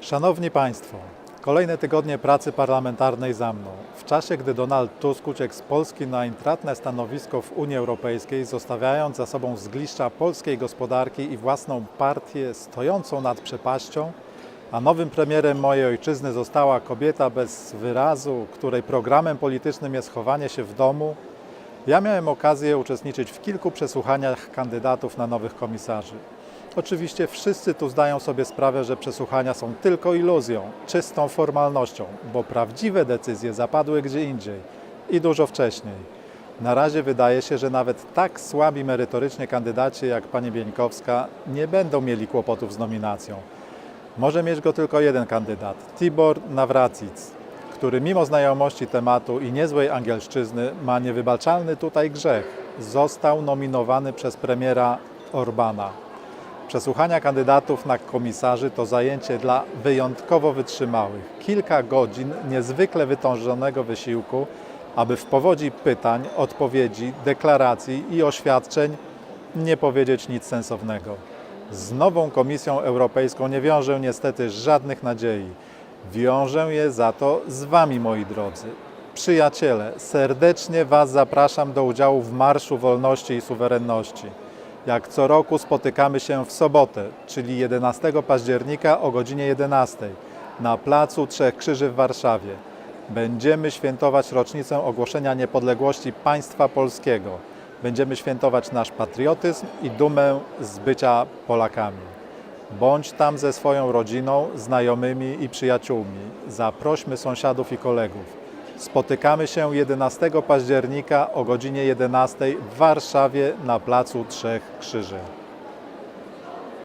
Szanowni Państwo, kolejne tygodnie pracy parlamentarnej za mną. W czasie, gdy Donald Tusk uciekł z Polski na intratne stanowisko w Unii Europejskiej, zostawiając za sobą zgliszcza polskiej gospodarki i własną partię stojącą nad przepaścią, a nowym premierem mojej ojczyzny została kobieta bez wyrazu, której programem politycznym jest chowanie się w domu, ja miałem okazję uczestniczyć w kilku przesłuchaniach kandydatów na nowych komisarzy. Oczywiście wszyscy tu zdają sobie sprawę, że przesłuchania są tylko iluzją, czystą formalnością, bo prawdziwe decyzje zapadły gdzie indziej i dużo wcześniej. Na razie wydaje się, że nawet tak słabi merytorycznie kandydaci jak pani Bieńkowska nie będą mieli kłopotów z nominacją. Może mieć go tylko jeden kandydat, Tibor Nawracic, który mimo znajomości tematu i niezłej angielszczyzny ma niewybaczalny tutaj grzech. Został nominowany przez premiera Orbana. Przesłuchania kandydatów na komisarzy to zajęcie dla wyjątkowo wytrzymałych. Kilka godzin niezwykle wytężonego wysiłku, aby w powodzi pytań, odpowiedzi, deklaracji i oświadczeń nie powiedzieć nic sensownego. Z nową Komisją Europejską nie wiążę niestety żadnych nadziei. Wiążę je za to z Wami, moi drodzy. Przyjaciele, serdecznie Was zapraszam do udziału w Marszu Wolności i Suwerenności. Jak co roku spotykamy się w sobotę, czyli 11 października o godzinie 11 na Placu Trzech Krzyży w Warszawie. Będziemy świętować rocznicę ogłoszenia niepodległości państwa polskiego. Będziemy świętować nasz patriotyzm i dumę z bycia Polakami. Bądź tam ze swoją rodziną, znajomymi i przyjaciółmi. Zaprośmy sąsiadów i kolegów. Spotykamy się 11 października o godzinie 11 w Warszawie na Placu Trzech Krzyży.